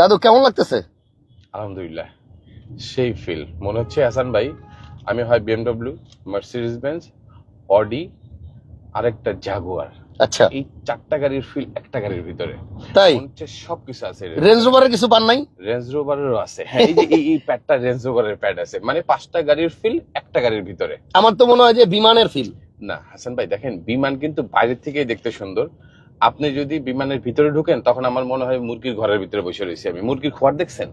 দাদু কেমন লাগতেছে? আলহামদুলিল্লাহ। সেই ফিল মনে হচ্ছে হাসান ভাই আমি হয় বিএমডব্লিউ মার্সিডিজ বেঞ্চ অডি আরেকটা জাগুয়ার আচ্ছা। এই চারটা গাড়ির ফিল একটা গাড়ির ভিতরে। তাই? মনে হচ্ছে সবকিছু আছে। রেঞ্জ রোভারের কিছু পান নাই? রেঞ্জ রোভারেরও আছে। হ্যাঁ এই যে এই এই প্যাডটা রেঞ্জ রোভারের প্যাড আছে। মানে পাঁচটা গাড়ির ফিল একটা গাড়ির ভিতরে। আমার তো মনে হয় যে বিমানের ফিল না হাসান ভাই দেখেন বিমান কিন্তু বাইরের থেকেই দেখতে সুন্দর। আপনি যদি বিমানের ভিতরে ঢুকেন তখন আমার মনে হয় মুরগির ঘরের ভিতরে বসে রয়েছি আমি। মুরগির খোয়ার দেখছেন?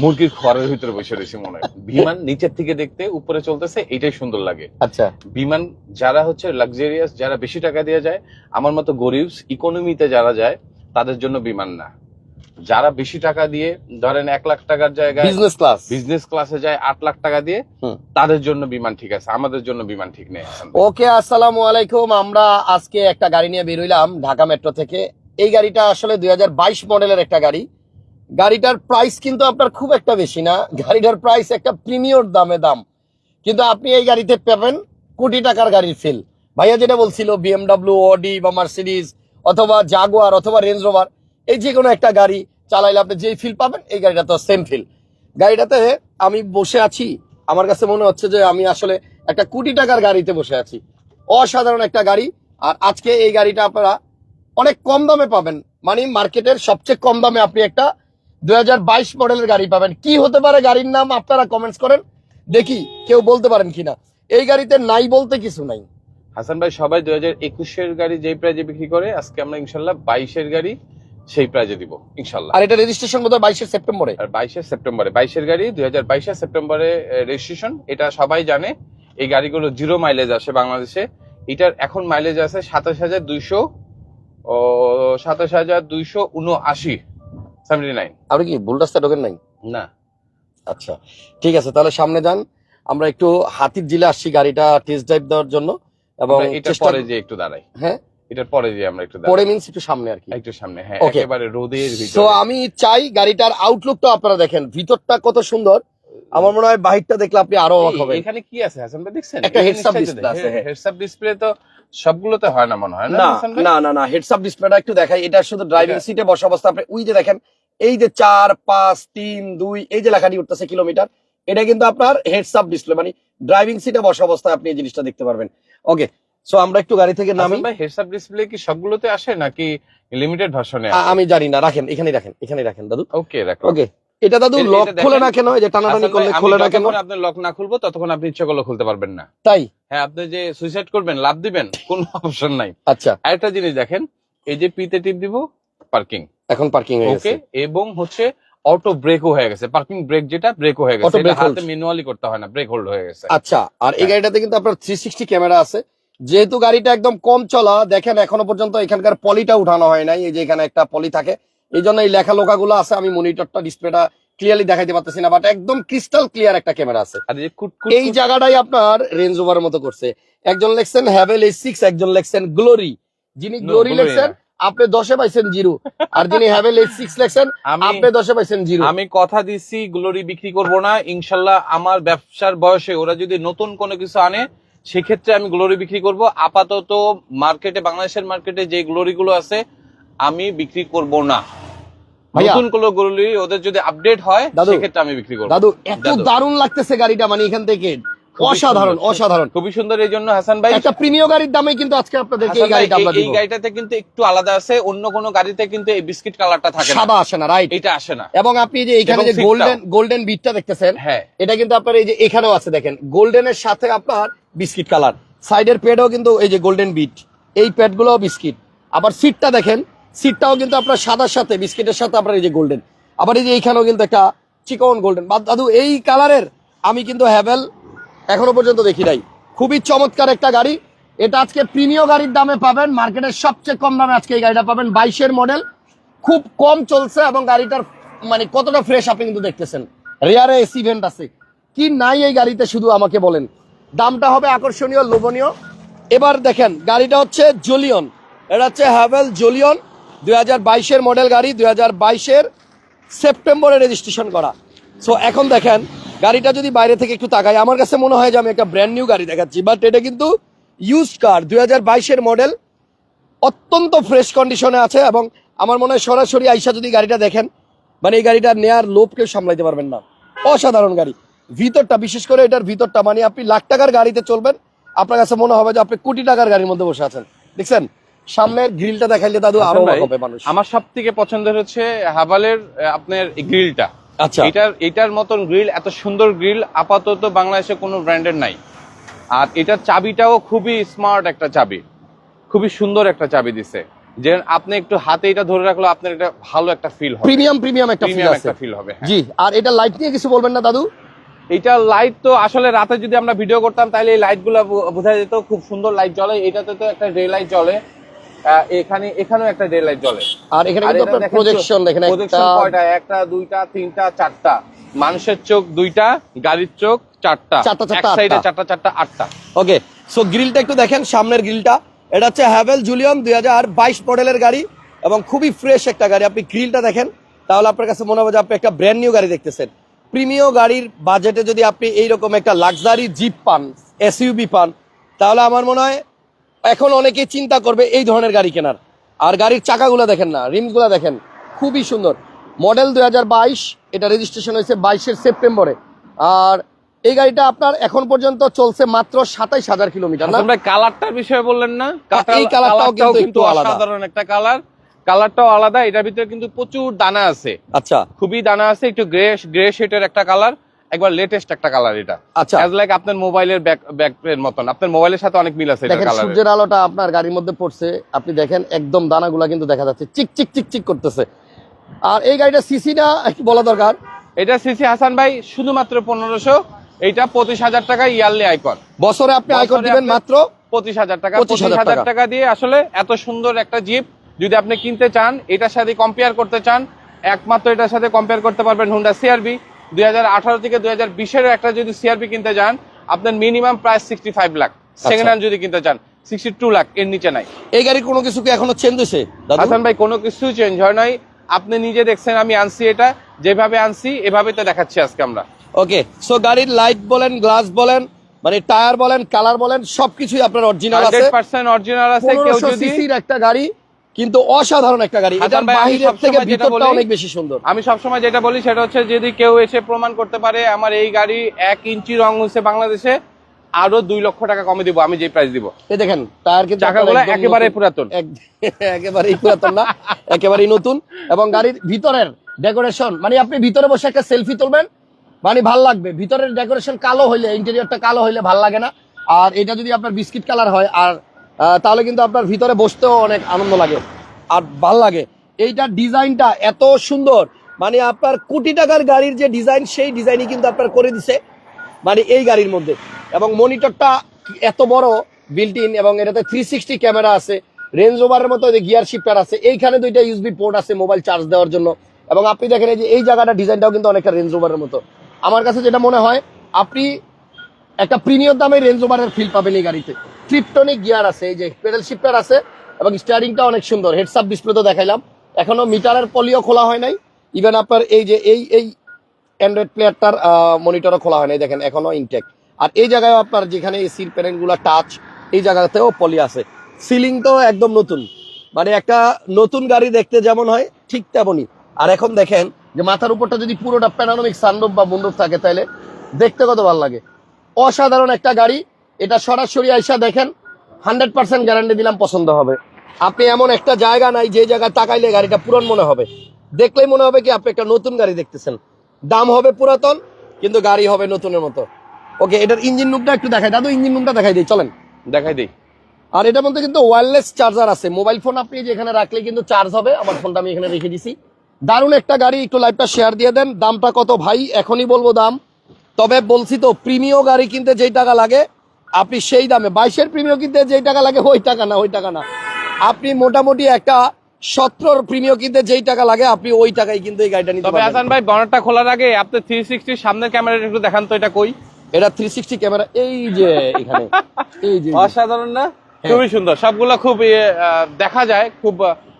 মুরগির খোয়ারের ভিতরে বসে রয়েছি মনে হয়। বিমান নিচের থেকে দেখতে উপরে চলতেছে এটাই সুন্দর লাগে। আচ্ছা। বিমান যারা হচ্ছে লাক্সারিয়াস যারা বেশি টাকা দিয়ে যায় আমার মতো গরিব ইকোনমিতে যারা যায় তাদের জন্য বিমান না। যারা বেশি টাকা দিয়ে ধরেন এক লাখ টাকার জায়গায় বিজনেস ক্লাস বিজনেস ক্লাসে যায় আট লাখ টাকা দিয়ে তাদের জন্য বিমান ঠিক আছে আমাদের জন্য বিমান ঠিক নেই। ওকে আসসালামু আলাইকুম। আমরা আজকে একটা গাড়ি নিয়ে বেরোইলাম ঢাকা মেট্রো থেকে। এই গাড়িটা আসলে দুই মডেলের একটা গাড়ি। গাড়িটার প্রাইস কিন্তু আপনার খুব একটা বেশি না। গাড়িটার প্রাইস একটা প্রিমিয়র দামে দাম। কিন্তু আপনি এই গাড়িতে পাবেন কোটি টাকার গাড়ির ফিল ভাইয়া যেটা বলছিল বিএমডাব্লিউ অডি বা মার্সিডিজ অথবা জাগুয়ার অথবা রেঞ্জ রোভার এই যে কোনো একটা গাড়ি চালাইলে আপনি যেই ফিল পাবেন, এই গাড়িটা তো সেম ফিল গাড়িটাতে আমি বসে আছি, আমার কাছে মনে হচ্ছে যে আমি আসলে একটা কোটি টাকার গাড়িতে বসে আছি। অসাধারণ একটা গাড়ি, আর আজকে এই গাড়িটা আপনারা অনেক কম দামে পাবেন। মানে মার্কেটের সবচেয়ে কম দামে আপনি একটা দুই মডেলের গাড়ি পাবেন। কি হতে পারে গাড়ির নাম আপনারা কমেন্টস করেন। দেখি কেউ বলতে পারেন কিনা। এই গাড়িতে নাই বলতে কিছু নাই। হাসান ভাই, সবাই দুই হাজার একুশের গাড়ি যেই প্রাইজে বিক্রি করে, আজকে আমরা ইনশাল্লাহ বাইশের গাড়ি সেই প্রাইজে দিব ইনশাল্লাহ আর এটা রেজিস্ট্রেশন কোথায় বাইশে সেপ্টেম্বরে? আর বাইশের সেপ্টেম্বরে বাইশের গাড়ি দুই হাজার বাইশের সেপ্টেম্বরে রেজিস্ট্রেশন এটা সবাই জানে। এই গাড়িগুলো জিরো মাইলেজ আসে বাংলাদেশে। এটার এখন মাইলেজ আছে সাতাশ হাজার দুইশো ও সাতাশ হাজার দুইশো উনআশি সেভেন্টি নাইন আপনি কি ভুল রাস্তা ঢোকেন নাই? না। আচ্ছা ঠিক আছে তাহলে সামনে যান। আমরা একটু হাতির জিলে আসছি গাড়িটা টেস্ট ড্রাইভ দেওয়ার জন্য এবং এটা পরে যে একটু দাঁড়াই। হ্যাঁ? এটার পরে যে আমরা একটু পরে মিনস একটু সামনে আর কি। একটু সামনে হ্যাঁ একেবারে রোদের তো আমি চাই গাড়িটার আউটলুকটা আপনারা দেখেন। ভিতরটা কত সুন্দর। আমার মনে হয় বাহিরটা দেখলে আপনি আরও অবাক হবেন। এখানে কি আছে হাসান ভাই দেখছেন? একটা up display আছে। হেডস আপ ডিসপ্লে তো সবগুলোতে হয় না মনে হয় না না না না হেডস আপ ডিসপ্লেটা একটু দেখাই। এটা শুধু ড্রাইভিং সিটে বসা অবস্থা। আপনি ওই যে দেখেন এই যে চার পাঁচ তিন দুই এই যে লেখাটি উঠতেছে কিলোমিটার এটা কিন্তু আপনার হেডস আপ ডিসপ্লে মানে ড্রাইভিং সিটে বসা অবস্থায় আপনি এই জিনিসটা দেখতে পারবেন। ওকে সো আমরা একটু গাড়ি থেকে নামি। ভাই হেডস আপ ডিসপ্লে কি সবগুলোতে আসে নাকি লিমিটেড ভার্সনে আমি জানি না রাখেন এখানে রাখেন এখানে রাখেন দাদু। ওকে রাখো ওকে এটা দাদু লক খোলে না কেন? যে টানাটানি করলে খোলে না কেন? আপনার লক না খুলবো ততক্ষণ আপনি ইচ্ছা করলে খুলতে পারবেন না। তাই? হ্যাঁ আপনি যে সুইসাইড করবেন লাভ দিবেন কোন অপশন নাই। আচ্ছা। আরেকটা জিনিস দেখেন এই যে পিতে টিপ দিব পার্কিং এখন পার্কিং হয়ে গেছে। এবং হচ্ছে অটো ব্রেকও হয়ে গেছে। পার্কিং ব্রেক যেটা ব্রেকও হয়ে গেছে। এটা হাতে ম্যানুয়ালি করতে হয় না ব্রেক হোল্ড হয়ে গেছে। আচ্ছা আর এই হ্যাঁ। গাড়িটাতে কিন্তু আপনার থ্রি সিক্সটি ক্যামেরা আছে। যেহেতু গাড়িটা একদম কম চলা দেখেন এখনও পর্যন্ত এখানকার পলিটা উঠানো হয় নাই এই যে এখানে একটা পলি থাকে। এই জন্য এই লেখা লোকাগুলো আছে আমি মনিটরটা ডিসপ্লেটা ক্লিয়ারলি দেখাইতে পারতেছি না বাট একদম ক্রিস্টাল ক্লিয়ার একটা ক্যামেরা আছে। এই জায়গাটাই আপনার রেঞ্জ ওভার মতো করছে। একজন লেখছেন হ্যাভেল এই সিক্স একজন লেখছেন গ্লোরি যিনি গ্লোরি লেখছেন আপনি দশে পাইছেন জিরো। আর যিনি হ্যাভেল এই সিক্স লেখছেন আপনি দশে পাইছেন জিরো। আমি কথা দিচ্ছি গ্লোরি বিক্রি করব না। ইনশাল্লাহ আমার ব্যবসার বয়সে ওরা যদি নতুন কোনো কিছু আনে সেক্ষেত্রে আমি গ্লোরি বিক্রি করব। আপাতত মার্কেটে বাংলাদেশের মার্কেটে যে গ্লোরি গুলো আছে আমি বিক্রি করব না। নতুন কোনো গ্লোরি ওদের যদি আপডেট হয় সেক্ষেত্রে আমি বিক্রি করব। দাদু এত। দারুণ লাগতেছে গাড়িটা মানে এখান থেকে। অসাধারণ অসাধারণ। খুবই সুন্দর এই জন্য হাসান ভাই একটা প্রিমিয় গাড়ির দামে কিন্তু আজকে আপনাদেরকে এই গাড়িটা আমরা এই- এই গাড়িটাতে কিন্তু একটু আলাদা আছে অন্য কোনো গাড়িতে কিন্তু এই বিস্কিট কালারটা থাকে না। সাদা আসে না রাইট এটা আসে না। এবং আপনি যে এখানে যে গোল্ডেন গোল্ডেন বিটটা দেখতেছেন হ্যাঁ। এটা কিন্তু আপনার এই যে এখানেও আছে দেখেন গোল্ডেনের সাথে আপনার বিস্কিট কালার। সাইডের প্যাডও কিন্তু এই যে গোল্ডেন বিট এই প্যাডগুলো বিস্কিট। আবার সিটটা দেখেন সিটটাও কিন্তু আপনার সাদার সাথে বিস্কিটের সাথে আপনার এই যে গোল্ডেন আবার এই যে এইখানেও কিন্তু একটা চিকন গোল্ডেন দাদু এই কালারের আমি কিন্তু হ্যাভেল এখনও পর্যন্ত দেখি নাই। খুবই চমৎকার একটা গাড়ি। এটা আজকে প্রিমিয় গাড়ির দামে পাবেন, মার্কেটের সবচেয়ে কম দামে আজকে এই গাড়িটা পাবেন, বাইশের মডেল খুব কম চলছে এবং গাড়িটার মানে কতটা ফ্রেশ আপনি কিন্তু দেখতেছেন। রেয়ারে এসি ভেন্ট আছে। কি নাই এই গাড়িতে শুধু আমাকে বলেন। দামটা হবে আকর্ষণীয়, লোভনীয়। এবার দেখেন, গাড়িটা হচ্ছে জোলিয়ন এটা হচ্ছে হ্যাভেল জোলিয়ন দুই হাজার বাইশের মডেল গাড়ি, দুই হাজার বাইশের সেপ্টেম্বরে রেজিস্ট্রেশন করা। সো এখন দেখেন গাড়িটা যদি বাইরে থেকে একটু তাকাই আমার কাছে মনে হয় যে আমি একটা ব্র্যান্ড নিউ গাড়ি দেখাচ্ছি বাট এটা কিন্তু ইউজ কার দুই হাজার বাইশের মডেল অত্যন্ত ফ্রেশ কন্ডিশনে আছে এবং আমার মনে হয় সরাসরি আইসা যদি গাড়িটা দেখেন মানে এই গাড়িটা নেয়ার লোভ কেউ সামলাইতে পারবেন না। অসাধারণ গাড়ি। ভিতরটা বিশেষ করে এটার ভিতরটা মানে আপনি লাখ টাকার গাড়িতে চলবেন আপনার কাছে মনে হবে যে আপনি কোটি টাকার গাড়ির মধ্যে বসে আছেন। দেখছেন? সামনের গ্রিলটা দেখাইলে দাদু আরও ভাই, অবাক হবে মানুষ। আমার সব থেকে পছন্দের হচ্ছে হাভালের আপনার গ্রিলটা আচ্ছা। এটার এটার মতন গ্রিল এত সুন্দর গ্রিল আপাতত বাংলাদেশে কোনো ব্র্যান্ডের নাই। আর এটার চাবিটাও খুবই স্মার্ট একটা চাবি। খুবই সুন্দর একটা চাবি দিছে। যে আপনি একটু হাতে এটা ধরে রাখলে আপনার এটা ভালো একটা ফিল হবে। প্রিমিয়াম প্রিমিয়াম একটা ফিল আছে একটা ফিল হবে হ্যাঁ। জি আর এটা লাইট নিয়ে কিছু বলবেন না দাদু? এটা লাইট তো আসলে রাতে যদি আমরা ভিডিও করতাম তাহলে এই লাইটগুলো বোঝা যেত খুব সুন্দর লাইট জ্বলে। এটাতে তো একটা ডে লাইট জ্বলে। এখানে এখানেও একটা ডে লাইট জ্বলে। আর এখানে কিন্তু আপনার প্রজেকশন দেখেন একটা কয়টা? একটা দুইটা তিনটা চারটা। মানুষের চোখ দুইটা গাড়ির চোখ চারটা। চারটা, চারটা, এক সাইডে চারটা চারটা আটটা। ওকে সো গ্রিলটা একটু দেখেন সামনের গ্রিলটা এটা হচ্ছে হ্যাভেল জুলিয়ন দুই হাজার বাইশ মডেলের গাড়ি এবং খুবই ফ্রেশ একটা গাড়ি। আপনি গ্রিলটা দেখেন তাহলে আপনার কাছে মনে হবে যে আপনি একটা ব্র্যান্ড নিউ গাড়ি দেখতেছেন। প্রিমিয় গাড়ির বাজেটে যদি আপনি এইরকম একটা লাক্সারি জিপ পান এসইউবি পান তাহলে আমার মনে হয় এখন অনেকে চিন্তা করবে এই ধরনের গাড়ি কেনার। আর গাড়ির চাকাগুলো দেখেন না রিমসগুলো দেখেন খুবই সুন্দর। মডেল দুই হাজার বাইশ এটা রেজিস্ট্রেশন হয়েছে বাইশের সেপ্টেম্বরে। আর এই গাড়িটা আপনার এখন পর্যন্ত চলছে মাত্র সাতাইশ হাজার কিলোমিটার না? কালারটার বিষয়ে বললেন না এই কালারটাও কিন্তু আলাদা। অসাধারণ একটা কালার কালারটাও আলাদা এটার ভিতরে কিন্তু প্রচুর দানা আছে। আচ্ছা। খুবই দানা আছে একটু গ্রে গ্রে শেডের একটা কালার একবার লেটেস্ট একটা কালার এটা। আচ্ছা। অ্যাজ লাইক আপনার মোবাইলের ব্যাক ব্যাক মতন। আপনার মোবাইলের সাথে অনেক মিল আছে এটা দেখেন কালার সূর্যের আলোটা আপনার গাড়ির মধ্যে পড়ছে। আপনি দেখেন একদম দানাগুলা কিন্তু দেখা যাচ্ছে। চিক চিক চিক চিক করতেছে। আর এই গাড়িটা সিসিটা একটু বলা দরকার। এটা সিসি হাসান ভাই শুধুমাত্র পনেরোশো। এইটা পঁচিশ হাজার টাকা ইয়ারলি আইকন বছরে আপনি আয়কর বছরে দিবেন মাত্র পঁচিশ হাজার টাকা। 25,000 পঁচিশ হাজার টাকা। টাকা দিয়ে আসলে এত সুন্দর একটা জিপ যদি আপনি কিনতে চান এটার সাথে কম্পেয়ার করতে চান একমাত্র এটার সাথে কম্পেয়ার করতে পারবেন হুন্ডা সিআরবি দুই থেকে দুই হাজার একটা যদি সিআরবি কিনতে যান আপনার minimum price sixty five lakh second hand যদি কিনতে চান সিক্সটি টু লাখ এর নিচে নাই। এই গাড়ির কোনো কিছু কি এখনও চেঞ্জ হয়েছে? হাসান ভাই কোনো কিছু চেঞ্জ হয় নাই। আপনি নিজে দেখছেন আমি আনছি এটা। যেভাবে আনছি এভাবে তো দেখাচ্ছি আজকে আমরা। ওকে সো গাড়ির লাইট বলেন গ্লাস বলেন মানে টায়ার বলেন কালার বলেন সবকিছুই আপনার অরিজিনাল আছে। হান্ড্রেড পার্সেন্ট অরিজিনাল আছে কেউ যদি একটা গাড়ি কিন্তু অসাধারণ একটা গাড়ি। এটার থেকে ভিতরটা অনেক বেশি সুন্দর। আমি সবসময় যেটা বলি সেটা হচ্ছে যদি কেউ এসে প্রমাণ করতে পারে আমার এই গাড়ি এক ইঞ্চি রং হচ্ছে বাংলাদেশে আরও দুই লক্ষ টাকা কমে দিব আমি যে প্রাইস দিব। এই দেখেন টায়ার কিন্তু চাকাগুলো একেবারে পুরাতন। এক- একেবারেই পুরাতন না একেবারেই নতুন। এবং গাড়ির ভিতরের ডেকোরেশন মানে আপনি ভিতরে বসে একটা সেলফি তুলবেন মানে ভালো লাগবে। ভিতরের ডেকোরেশন কালো হইলে ইন্টেরিয়রটা কালো হইলে ভালো লাগে না। আর এটা যদি আপনার বিস্কিট কালার হয় আর তাহলে কিন্তু আপনার ভিতরে বসতেও অনেক আনন্দ লাগে আর ভালো লাগে। এইটার ডিজাইনটা এত সুন্দর। মানে আপনার কোটি টাকার গাড়ির যে ডিজাইন, সেই ডিজাইনই কিন্তু আপনার করে দিছে মানে এই গাড়ির মধ্যে। এবং মনিটরটা এত বড় বিল্ট ইন এবং এটাতে থ্রি সিক্সটি ক্যামেরা আছে রেঞ্জ ওভারের মতো গিয়ার শিফটার আছে, এইখানে দুইটা ইউসবি পোর্ট আছে মোবাইল চার্জ দেওয়ার জন্য। এবং আপনি দেখেন এই যে এই জায়গাটা ডিজাইনটাও কিন্তু অনেকটা রেঞ্জ ওভারের মতো। আমার কাছে যেটা মনে হয়, আপনি একটা প্রিমিয়াম দামে রেঞ্জ ওভারের ফিল পাবেন এই গাড়িতে। ট্রিপটনিক গিয়ার আছে, এই যে পেডেল শিফটার আছে, এবং স্টিয়ারিংটা অনেক সুন্দর। হেডসাপ ডিসপ্লে তো দেখাইলাম। এখনও মিটারের পলিও খোলা হয় নাই। ইভেন আপনার এই যে, এই এই অ্যান্ড্রয়েড প্লেয়ারটার মনিটরও খোলা হয় নাই, দেখেন, এখনও ইনটেক আর এই জায়গায় আপনার যেখানে এসির প্যানেলগুলো টাচ এই জায়গাতেও পলি আছে। সিলিং তো একদম নতুন। মানে একটা নতুন গাড়ি দেখতে যেমন হয়, ঠিক তেমনই। আর এখন দেখেন যে মাথার উপরটা যদি পুরোটা প্যানানোমিক সানরুফ বা মুন্ডুপ থাকে তাহলে দেখতে কত ভালো লাগে। অসাধারণ একটা গাড়ি। এটা সরাসরি আইসা দেখেন হান্ড্রেড পার্সেন্ট গ্যারান্টি দিলাম পছন্দ হবে। আপনি এমন একটা জায়গা নাই যে জায়গায় তাকাইলে গাড়িটা পুরন মনে হবে। দেখলেই মনে হবে কি আপনি একটা নতুন গাড়ি দেখতেছেন। দাম হবে পুরাতন কিন্তু গাড়ি হবে নতুনের মতো। ওকে এটার ইঞ্জিন রুমটা একটু দেখাই। দাদু ইঞ্জিন রুমটা দেখাই দিই চলেন। দেখাই দিই। আর এটার মধ্যে কিন্তু ওয়্যারলেস চার্জার আছে। মোবাইল ফোন আপনি যেখানে রাখলে কিন্তু চার্জ হবে। আমার ফোনটা আমি এখানে রেখে দিছি। দারুণ একটা গাড়ি একটু লাইভটা শেয়ার দিয়ে দেন। দামটা কত ভাই? এখনই বলব দাম। তবে বলছি তো প্রিমিয় গাড়ি কিনতে যেই টাকা লাগে আপনি সেই দামে বাইশের প্রিমিয় কিনতে যেই টাকা লাগে ওই টাকা না ওই টাকা না। আপনি মোটামুটি একটা সতেরোর প্রিমিয় কিনতে যেই টাকা লাগে আপনি ওই টাকায় কিন্তু এই গাড়িটা নিতে তবে পারবেন। ভাই বনারটা খোলার আগে আপনি থ্রি সিক্সটি সামনের ক্যামেরাটা একটু দেখান তো এটা কই? এটা থ্রি সিক্সটি ক্যামেরা এই যে এখানে এই যে অসাধারণ না? খুবই সুন্দর সবগুলা খুব দেখা যায় খুব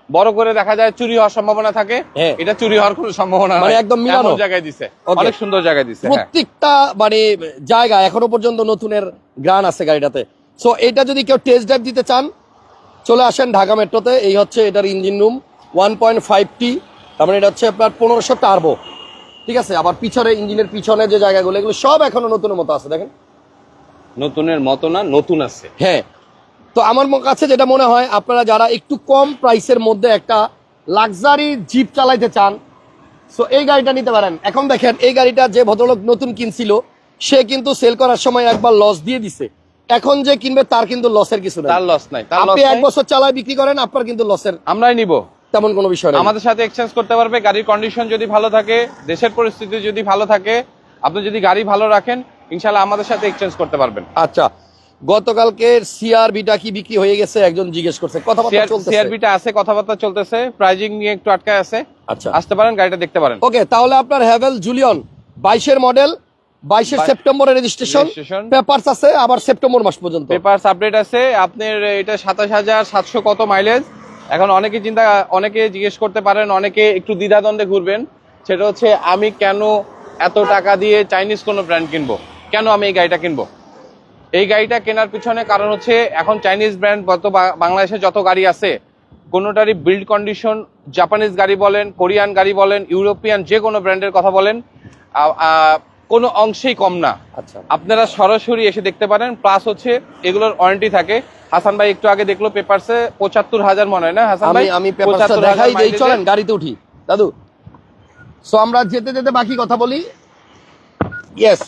বড় করে দেখা যায় চুরি হওয়ার সম্ভাবনা থাকে। হ্যাঁ। এটা চুরি হওয়ার কোনো সম্ভাবনা মানে একদম মিলানো। জায়গায় দিছে। অনেক সুন্দর জায়গায় দিছে হ্যাঁ। প্রত্যেকটা মানে জায়গা এখনও পর্যন্ত নতুনের গ্রান আছে গাড়িটাতে। সো এটা যদি কেউ টেস্ট ড্রাইভ দিতে চান চলে আসেন ঢাকা মেট্রোতে। এই হচ্ছে এটার engine room one point five T তার মানে এটা হচ্ছে আপনার পনেরোশো টার্বো ঠিক আছে? আবার পিছনে ইঞ্জিনের পিছনে যে জায়গাগুলো এগুলো সব এখনও নতুনের মতো আছে দেখেন। নতুনের মতো না নতুন আছে। হ্যাঁ। তো আমার কাছে যেটা মনে হয় আপনারা যারা একটু কম প্রাইসের মধ্যে একটা লাক্সারি জিপ চালাইতে চান সো এই গাড়িটা নিতে পারেন। এখন দেখেন এই গাড়িটা যে ভদ্রলোক নতুন কিনছিল সে কিন্তু সেল করার সময় একবার লস দিয়ে দিছে। এখন যে কিনবে তার কিন্তু লসের কিছু নাই। তার লস নাই আপনি এক বছর চালায় বিক্রি করেন আপনার কিন্তু লসের আমরাই নিব। তেমন কোনো বিষয় নেই। আমাদের সাথে এক্সচেঞ্জ করতে পারবে গাড়ির কন্ডিশন যদি ভালো থাকে দেশের পরিস্থিতি যদি ভালো থাকে আপনি যদি গাড়ি ভালো রাখেন ইনশাল্লাহ আমাদের সাথে এক্সচেঞ্জ করতে পারবেন। আচ্ছা গতকালকে সিআরবিটা কি বিক্রি হয়ে গেছে? একজন জিজ্ঞেস করছে। কথাবার্তা চলতেছে। সিআরবিটা আছে কথাবার্তা চলতেছে প্রাইজিং নিয়ে একটু আটকায় আছে। আচ্ছা। আসতে পারেন গাড়িটা দেখতে পারেন। ওকে তাহলে আপনার হ্যাভেল জুলিয়ন বাইশের মডেল বাইশ- সেপ্টেম্বরের রেজিস্ট্রেশন। পেপারস আছে আবার সেপ্টেম্বর মাস পর্যন্ত। পেপারস আপডেট আছে আপনার এটা সাতাশ হাজার সাতশো কত মাইলেজ এখন অনেকে চিন্তা অনেকে জিজ্ঞেস করতে পারেন অনেকে একটু দ্বিধাদ্বন্দ্বে ঘুরবেন। সেটা হচ্ছে আমি কেন এত টাকা দিয়ে চাইনিজ কোনো ব্র্যান্ড কিনবো? কেন আমি এই গাড়িটা কিনবো? এই গাড়িটা কেনার পিছনে কারণ হচ্ছে এখন চাইনিজ ব্র্যান্ড বা- বাংলাদেশে যত গাড়ি আছে কোনোটারই বিল্ড কন্ডিশন জাপানিজ গাড়ি বলেন কোরিয়ান গাড়ি বলেন ইউরোপিয়ান যে কোনো ব্র্যান্ডের কথা বলেন কোনো অংশেই কম না। আচ্ছা। আপনারা সরাসরি এসে দেখতে পারেন প্লাস হচ্ছে এগুলোর ওয়ারেন্টি থাকে। হাসান ভাই একটু আগে দেখল পেপারসে পঁচাত্তর হাজার মনে হয় না হাসান ভাই? আমি পেপারসটা 75,000 দেখাই দেই চলেন গাড়িতে উঠি। দাদু। সো আমরা যেতে যেতে বাকি কথা বলি। ইয়েস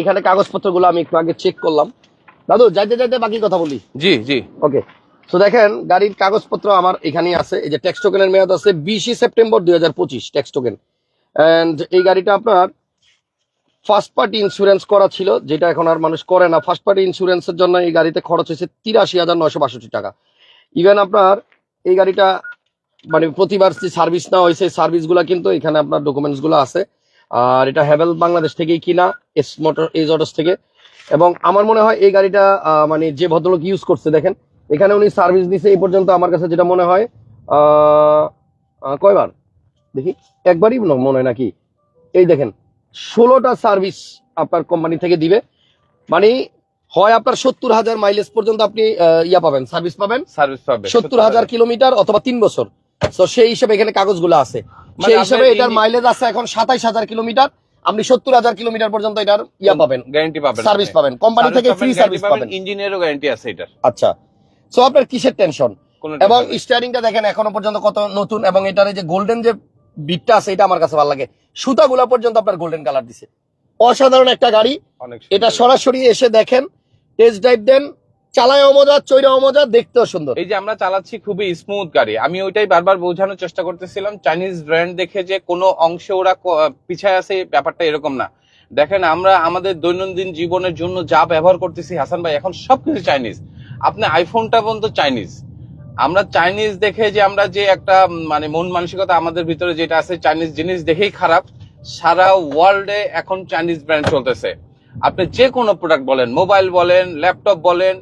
এখানে কাগজপত্রগুলো আমি একটু আগে চেক করলাম। দাদু যাইতে যাইতে বাকি কথা বলি। জি জি। ওকে তো দেখেন গাড়ির কাগজপত্র আমার এখানেই আছে। এই যে ট্যাক্স টোকেনের মেয়াদ আছে বিশে সেপ্টেম্বর দুই হাজার পঁচিশ ট্যাক্স টোকেন অ্যান্ড এই গাড়িটা আপনার ফার্স্ট পার্টি ইন্স্যুরেন্স করা ছিল যেটা এখন আর মানুষ করে না। ফার্স্ট পার্টি ইন্স্যুরেন্সের জন্য এই গাড়িতে খরচ হয়েছে তিরাশি হাজার নয়শো বাষট্টি টাকা। ইভেন আপনার এই গাড়িটা মানে প্রতিবার যে সার্ভিস নেওয়া হয়েছে সার্ভিসগুলো কিন্তু এখানে আপনার ডকুমেন্টসগুলো আছে। আর এটা হ্যাভেল বাংলাদেশ থেকেই কিনা এস মোটর এজ অটোস থেকে। এবং আমার মনে হয় এই গাড়িটা মানে যে ভদ্রলোক ইউজ করছে দেখেন এখানে উনি সার্ভিস দিছে এই পর্যন্ত আমার কাছে যেটা মনে হয় কয়বার? দেখি একবারই মনে হয় নাকি? এই দেখেন ষোলোটা সার্ভিস আপনার কোম্পানি থেকে দিবে। মানে হয় আপনার সত্তর হাজার মাইলেজ পর্যন্ত আপনি ইয়া পাবেন সার্ভিস পাবেন। সার্ভিস পাবে সত্তর হাজার কিলোমিটার অথবা তিন বছর। তো সেই হিসেবে এখানে কাগজগুলো আছে। সেই আপনার হিসেবে এটার মাইলেজ আছে এখন সাতাইশ হাজার কিলোমিটার। আপনি সত্তর হাজার কিলোমিটার পর্যন্ত এটার ইয়া পাবেন। গ্যারান্টি পাবেন সার্ভিস পাবেন। কোম্পানি থেকে ফ্রি সার্ভিস পাবেন ইঞ্জিনিয়ারও গ্যারান্টি আছে এটার। আচ্ছা। সো আপনার কিসের টেনশন এবং। স্টিয়ারিংটা দেখেন এখনও পর্যন্ত কত নতুন এবং এটার যে গোল্ডেন যে বিটটা আছে এটা আমার কাছে ভালো লাগে। সুতাগুলা পর্যন্ত আপনার গোল্ডেন কালার দিছে। অসাধারণ একটা গাড়ি। এটা সরাসরি এসে দেখেন টেস্ট ড্রাইভ দেন চালায়ও মজা চৈরাও মজা, দেখতেও সুন্দর। এই যে আমরা চালাচ্ছি খুবই স্মুথ গাড়ি। আমি ওইটাই বারবার বোঝানোর চেষ্টা করতেছিলাম চাইনিজ ব্র্যান্ড দেখে যে কোনো অংশে ওরা পিছায় আছে ব্যাপারটা এরকম না। দেখেন, আমরা আমাদের দৈনন্দিন জীবনের জন্য যা ব্যবহার করতেছি, হাসান ভাই, এখন সবকিছু চাইনিজ আপনি আইফোনটা পর্যন্ত চাইনিজ আমরা চাইনিজ দেখে যে আমরা যে একটা মানে মন মানসিকতা আমাদের ভিতরে যেটা আছে চাইনিজ জিনিস দেখেই খারাপ। সারা ওয়ার্ল্ডে এখন চাইনিজ ব্র্যান্ড চলতেছে। আপনি যে কোনো প্রোডাক্ট বলেন মোবাইল বলেন ল্যাপটপ বলেন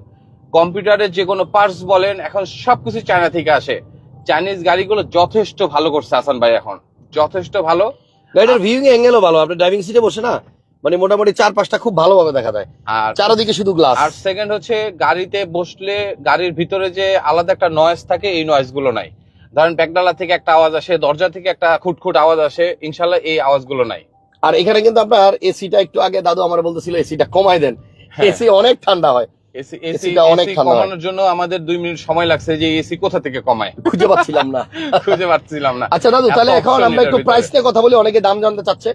কম্পিউটারের যে কোনো পার্টস বলেন এখন সবকিছু চায়না থেকে আসে। চাইনিজ গাড়িগুলো যথেষ্ট ভালো করছে হাসান ভাই এখন। যথেষ্ট ভালো। গাড়িটার ভিউইং অ্যাঙ্গেলও ভালো। আপনি ড্রাইভিং সিটে বসে না মানে মোটামুটি চার পাঁচটা খুব ভালোভাবে দেখা যায়। আর চারদিকে শুধু গ্লাস আর সেকেন্ড হচ্ছে গাড়িতে বসলে গাড়ির ভিতরে যে আলাদা একটা নয়েজ থাকে এই নয়েজগুলো নাই। ধরেন ব্যাকডালা থেকে একটা আওয়াজ আসে দরজা থেকে একটা খুটখুট আওয়াজ আসে ইনশাল্লাহ এই আওয়াজগুলো নাই। আর এখানে কিন্তু আপনার এসিটা একটু আগে দাদু আমার বলতেছিল এসিটা কমাই দেন। হ্যাঁ। এসি অনেক ঠান্ডা হয়। এসি অনেক ঠান্ডা কমানোর জন্য আমাদের দুই মিনিট সময় লাগছে যে এসি কোথা থেকে কমায়? খুঁজে পাচ্ছিলাম না। খুঁজে পাচ্ছিলাম না। আচ্ছা দাদু তাহলে এখন আমরা একটু প্রাইস নিয়ে কথা বলি অনেকে দাম জানতে চাচ্ছে।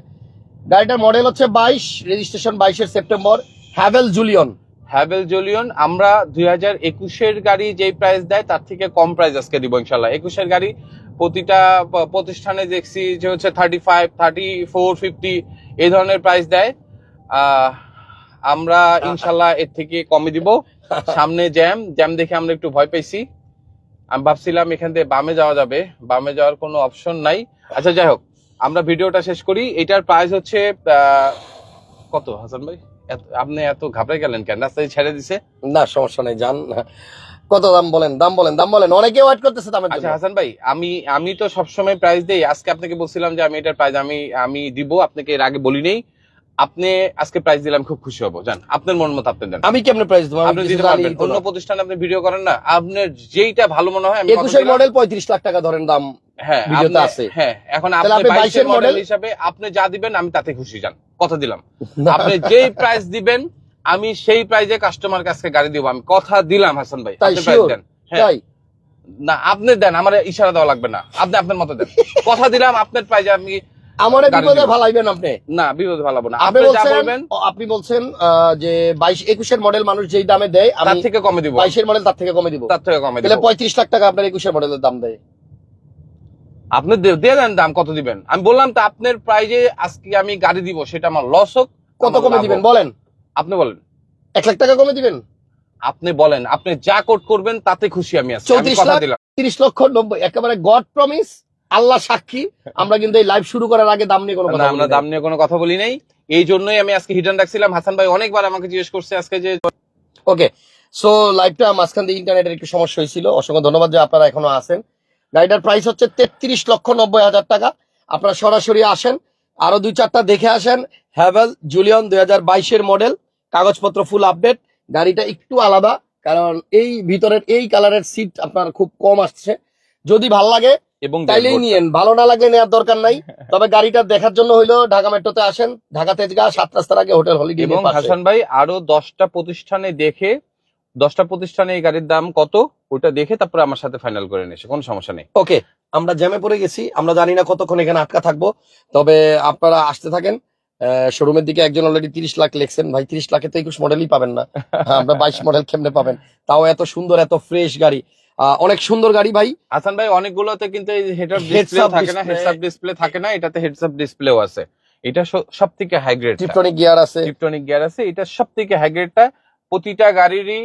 গাড়িটার মডেল হচ্ছে বাইশ রেজিস্ট্রেশন বাইশের September Haval Jolion Haval Jolion আমরা দুই হাজার একুশের গাড়ি যেই প্রাইস দেয় তার থেকে কম প্রাইস আজকে দিব ইনশাল্লাহ একুশের গাড়ি প্রতিটা প্রতিষ্ঠানে দেখছি যে হচ্ছে thirty five thirty four fifty এই ধরনের প্রাইস দেয়। আহ, আমরা ইনশাল্লাহ এর থেকে কমে দিব। সামনে জ্যাম জ্যাম দেখে আমরা একটু ভয় পেয়েছি আমি ভাবছিলাম এখান থেকে বামে যাওয়া যাবে। বামে যাওয়ার কোনো অপশন নাই। আচ্ছা যাই হোক আমরা ভিডিওটা শেষ করি। এটার প্রাইস হচ্ছে কত হাসান ভাই? আপনি এত ঘাবড়ে গেলেন কেন? রাস্তায় ছেড়ে দিছে। না সমস্যা নেই জান কত দাম বলেন? দাম বলেন দাম বলেন। অনেকে ওয়েট করতেছে দামের আচ্ছা হাসান ভাই আমি আমি তো সবসময় প্রাইস দেই। আজকে আপনাকে বলছিলাম যে আমি এটার প্রাইস আমি আমি দিব। আপনাকে এর আগে বলি নেই আপনি আজকে প্রাইস দিলাম খুব খুশি হব। জান আপনার মন মতো আপনি দেন। আমি কেমনে প্রাইস দেবো? আমি আপনি দিতে পারবেন। অন্য প্রতিষ্ঠানে আপনি ভিডিও করেন না। আপনার যেইটা ভালো মনে হয় আমি একুশের মডেল পঁয়ত্রিশ লাখ টাকা ধরেন দাম হ্যাঁ ভিডিওতে আছে। হ্যাঁ এখন আপনি আপনি 22 এর 22 মডেল হিসাবে আপনি যা দিবেন আমি তাতে খুশি যান কথা দিলাম। আপনি যেই প্রাইস দিবেন আমি সেই প্রাইজে কাস্টমার কাছে গাড়ি দিব। আমি কথা দিলাম হাসান ভাই। আপনি প্রাইস দেন। হ্যাঁ। না আপনি দেন আমার ইশারা দেওয়া লাগবে না। আপনি আপনার মতো দেন। কথা দিলাম আপনার প্রাইজে আমি আমার বিপদে দিব। ভালাইবেন আপনি? না বিরোধ ভালো না। আপনি বলছেন আপনি বলছেন যে বাইশ একুশের মডেল মানুষ যেই দামে দেয় তার আমি থেকে কমে দিব। বাইশের মডেল তার থেকে কমে দিব। তার থেকে কমে দিব। তাহলে পঁয়ত্রিশ লাখ টাকা আপনার একুশের মডেলের দাম দেয়। আপনি দিয়ে দেন দাম কত দিবেন? আমি বললাম তো আপনার প্রাইজে আজকে আমি গাড়ি দিব সেটা আমার লস হোক কত কমে দিবেন? বলেন। আপনি বলেন। এক লাখ টাকা কমে দিবেন? আপনি বলেন আপনি যা কোট করবেন তাতে খুশি আমি আছি। আমি 34 কথা লাখ? দিলাম। তিরিশ লক্ষ নব্বই একেবারে গড প্রমিস আল্লাহ সাক্ষী আমরা কিন্তু এই লাইভ শুরু করার আগে দাম নিয়ে কোনো কথা আমরা দাম নিয়ে কোনো কথা বলি নাই। এই জন্যই আমি আজকে হিডেন রাখছিলাম। হাসান ভাই অনেকবার আমাকে জিজ্ঞেস করছে আজকে যে ওকে সো লাইভটা মাঝখান দিয়ে ইন্টারনেটের একটু সমস্যা হয়েছিল। অসংখ্য ধন্যবাদ যে আপনারা এখনও আছেন। গাড়িটার প্রাইস হচ্ছে তেত্রিশ লক্ষ নব্বই হাজার টাকা। আপনারা সরাসরি আসেন আরও দুই চারটা দেখে আসেন। হ্যাভেল জুলিয়ন দুই হাজার বাইশের মডেল কাগজপত্র ফুল আপডেট গাড়িটা একটু আলাদা কারণ এই ভিতরের এই কালারের সিট আপনার খুব কম আসছে। যদি ভালো লাগে এবং তাইলেই নিয়েন। ভালো না লাগলে নেওয়ার দরকার নাই। তবে গাড়িটা দেখার জন্য হইল ঢাকা মেট্রোতে আসেন। ঢাকা তেজগাঁ সাত রাস্তার আগে হোটেল হলিডে এবং হাসান ভাই আরও দশটা প্রতিষ্ঠানে দেখে দশটা প্রতিষ্ঠানে এই গাড়ির দাম কত ওটা দেখে তারপরে আমার সাথে ফাইনাল করে নিয়েছে। কোনো সমস্যা নেই। ওকে আমরা জ্যামে পড়ে গেছি। আমরা জানি না কতক্ষণ এখানে আটকা থাকব। তবে আপনারা আসতে থাকেন। শোরুমের দিকে একজন অলরেডি তিরিশ লাখ লেখছেন। ভাই তিরিশ লাখে তো একুশ মডেলই পাবেন না। হ্যাঁ, আমরা বাইশ মডেল কেমনে পাবেন? তাও এত সুন্দর এত ফ্রেশ গাড়ি। অনেক সুন্দর গাড়ি ভাই। আসান ভাই অনেকগুলোতে কিন্তু ডিসপ্লে থাকে না ডিসপ্লে থাকে এটাতে হেডসআপ ডিসপ্লেও আছে। এটা সব থেকে হাই গ্রেড টিপটনিক গিয়ার আছে। টিপটনিক গিয়ার আছে এটা সব থেকে হাই গ্রেডটা প্রতিটা গাড়িরই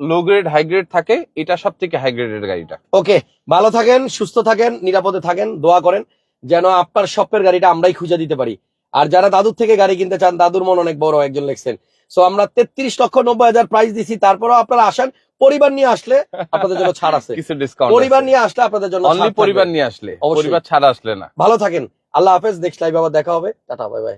লো গ্রেড হাই গ্রেড থাকে এটা সব থেকে হাই গ্রেডের গাড়িটা। ওকে ভালো থাকেন সুস্থ থাকেন নিরাপদে থাকেন দোয়া করেন যেন আপনার স্বপ্নের গাড়িটা আমরাই খুঁজে দিতে পারি। আর যারা দাদুর থেকে গাড়ি কিনতে চান দাদুর মন অনেক বড় একজন লেখছেন। সো আমরা তেত্রিশ লক্ষ নব্বই হাজার প্রাইস দিছি তারপরেও আপনারা আসেন পরিবার নিয়ে আসলে আপনাদের জন্য ছাড় আছে। কিছু ডিসকাউন্ট পরিবার নিয়ে আসলে আপনাদের জন্য অনলি পরিবার নিয়ে আসলে। পরিবার ছাড় আসলে না। ভালো থাকেন। আল্লাহ হাফেজ। নেক্সট লাইভ আবার দেখা হবে। Tata bye bye